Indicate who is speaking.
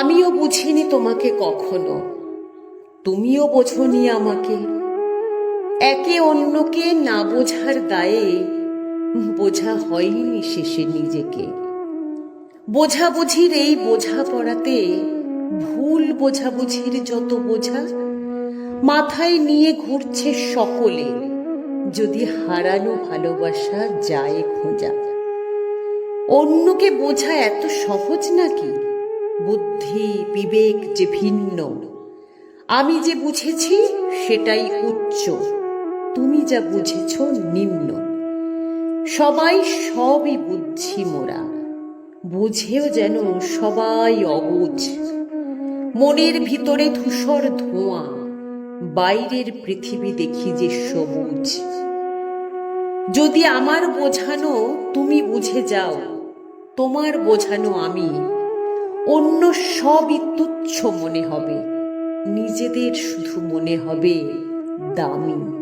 Speaker 1: আমিও বুঝিনি তোমাকে কখনো। তুমিও বোঝনি আমাকে। একে অন্যকে না বোঝার দায়ে বোঝা হয়নি শেষে নিজেকে। বোঝাবুঝির এই বোঝা পড়াতে ভুল বোঝাবুঝির যত বোঝা, মাথায় নিয়ে ঘুরছে সকলে, যদি হারানো ভালোবাসা যায় খোঁজা। অন্যকে বোঝা এত সহজ নাকি? বুদ্ধি, বিবেক যে ভিন্ন। আমি যে বুঝেছি, সেটাই উচ্চ। তুমি যা বুঝেছ, নিম্ন। সবাই সবই বুঝছি মোরা। বুঝেও যেন সবাই অবুঝ। মনের ভিতরে ধূসর ধোঁয়া, বাইরের পৃথিবী দেখি যে সবুজ। যদি আমার বোঝানো তুমি বুঝে যাও, তোমার বোঝানো আমি। অন্য সবই তুচ্ছ মনে হবে। নিজেদের শুধু মনে হবে দামি।